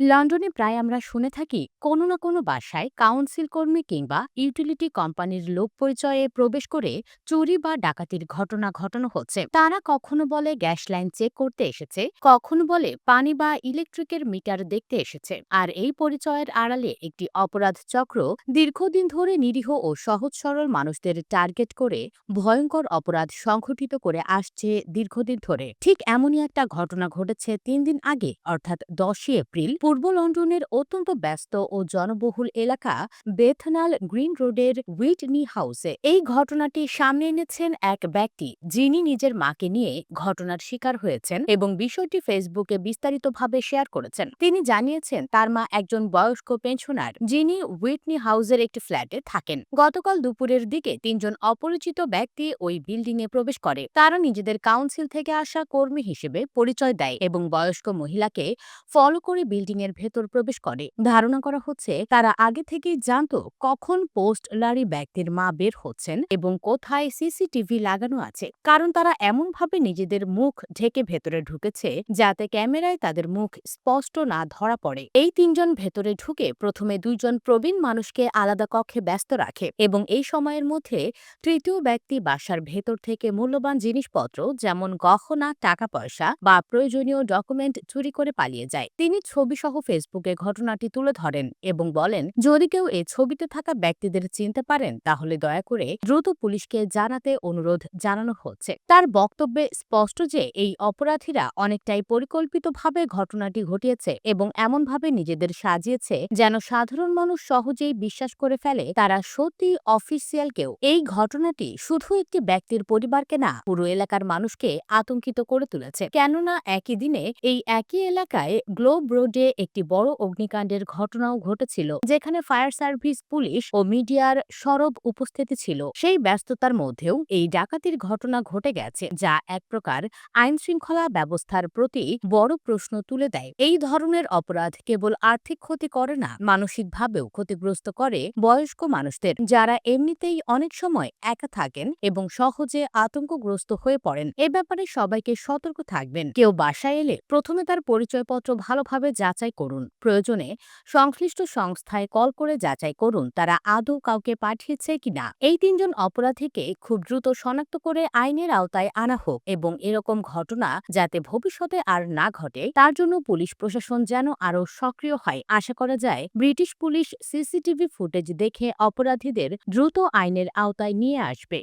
লন্ডনে প্রায় আমরা শুনে থাকি কোনো না কোনো বাসায় কাউন্সিল কর্মী কিংবা ইউটিলিটি কোম্পানির লোক পরিচয়ে প্রবেশ করে চুরি বা ডাকাতির ঘটনা ঘটানো হচ্ছে। তারা কখনো বলে গ্যাস লাইন চেক করতে এসেছে, কখনো বলে পানি বা ইলেকট্রিকের মিটার দেখতে এসেছে। আর এই পরিচয়ের আড়ালে একটি অপরাধ চক্র দীর্ঘদিন ধরে নিরীহ ও সহজ সরল মানুষদের টার্গেট করে ভয়ঙ্কর অপরাধ সংঘটিত করে আসছে দীর্ঘদিন ধরে। ঠিক এমনই একটা ঘটনা ঘটেছে তিন দিন আগে, অর্থাৎ দশই এপ্রিল পূর্ব লন্ডনের অত্যন্ত ব্যস্ত ও জনবহুল এলাকা বেথনাল গ্রিন রোডের উইটনি হাউসে এই ঘটনাটি সামনে এনেছেন এক ব্যক্তি যিনি নিজের মাকে নিয়ে ঘটনার শিকার হয়েছেন এবং বিষয়টি ফেসবুকে বিস্তারিতভাবে শেয়ার করেছেন। তিনি জানিয়েছেন, তার মা একজন বয়স্ক পেনশনার যিনি উইটনি হাউসের একটি ফ্ল্যাটে থাকেন। গতকাল দুপুরের দিকে তিনজন অপরিচিত ব্যক্তি ওই বিল্ডিং এ প্রবেশ করে। তারা নিজেদের কাউন্সিল থেকে আসা কর্মী হিসেবে পরিচয় দেয় এবং বয়স্ক মহিলাকে ফলো করে বিল্ডিং এর ভেতর প্রবেশ করে। ধারণা করা হচ্ছে, তারা আগে থেকেই জানতো কখন পোস্টলারি ব্যক্তির মা বের হচ্ছেন এবং কোথায় সিসিটিভি লাগানো আছে। কারণ তারা এমনভাবে নিজেদের মুখ ঢেকে ভেতরে ঢুকেছে, যাতে ক্যামেরায় তাদের মুখ স্পষ্ট না ধরা পড়ে। এই তিনজন ভেতরে ঢুকে প্রথমে দুইজন প্রবীণ মানুষকে আলাদা কক্ষে ব্যস্ত রাখে এবং এই সময়ের মধ্যে তৃতীয় ব্যক্তি বাসার ভেতর থেকে মূল্যবান জিনিসপত্র, যেমন গহনা, টাকা পয়সা বা প্রয়োজনীয় ডকুমেন্ট চুরি করে পালিয়ে যায়। তিনি ছবিসহ ফেসবুকে ঘটনাটি তুলে ধরেন এবং বলেন, যদি কেউ এই ছবিতে থাকা ব্যক্তিদের চিনতে পারেন, তাহলে দয়া করে দ্রুত পুলিশকে জানাতে অনুরোধ জানানো হচ্ছে। তার বক্তব্যে স্পষ্ট যে এই অপরাধীরা অনেকটাই পরিকল্পিতভাবে ঘটনাটি ঘটিয়েছে এবং এমনভাবে নিজেদের সাজিয়েছে যেন সাধারণ মানুষ সহজেই বিশ্বাস করে ফেলে তারা সত্যি অফিসিয়াল কেউ। এই ঘটনাটি শুধু একটি ব্যক্তির পরিবারকে না, পুরো এলাকার মানুষকে আতঙ্কিত করে তুলেছে। কেননা, একই দিনে এই একই এলাকায় গ্লোব রোডে একটি বড় অগ্নিকাণ্ডের ঘটনাও ঘটেছিল, যেখানে ফায়ার সার্ভিস, পুলিশ ও মিডিয়ার সরব উপস্থিতি ছিল। সেই ব্যস্ততার মধ্যেও এই ডাকাতির ঘটনা ঘটে গেছে, যা এক প্রকার আইন শৃঙ্খলা ব্যবস্থার প্রতি বড় প্রশ্ন তুলে দেয়। এই ধরনের অপরাধ কেবল আর্থিক ক্ষতি করে না, মানসিকভাবেও ক্ষতিগ্রস্ত করে বয়স্ক মানুষদের, যারা এমনিতেই অনেক সময় একা থাকেন এবং সহজে আতঙ্কগ্রস্ত হয়ে পড়েন। এ ব্যাপারে সবাইকে সতর্ক থাকবেন। কেউ বাসায় এলে প্রথমে তার পরিচয়পত্র ভালোভাবে যাচাই করুন। প্রয়োজনে সংশ্লিষ্ট সংস্থায় কল করে যাচাই করুন তারা আদৌ কাউকে পাঠিয়েছে কিনা। এই তিনজন অপরাধীকে খুব দ্রুত শনাক্ত করে আইনের আওতায় আনা হোক এবং এরকম ঘটনা যাতে ভবিষ্যতে আর না ঘটে, তার জন্য পুলিশ প্রশাসন যেন আরও সক্রিয় হয়। আশা করা যায়, ব্রিটিশ পুলিশ সিসিটিভি ফুটেজ দেখে অপরাধীদের দ্রুত আইনের আওতায় নিয়ে আসবে।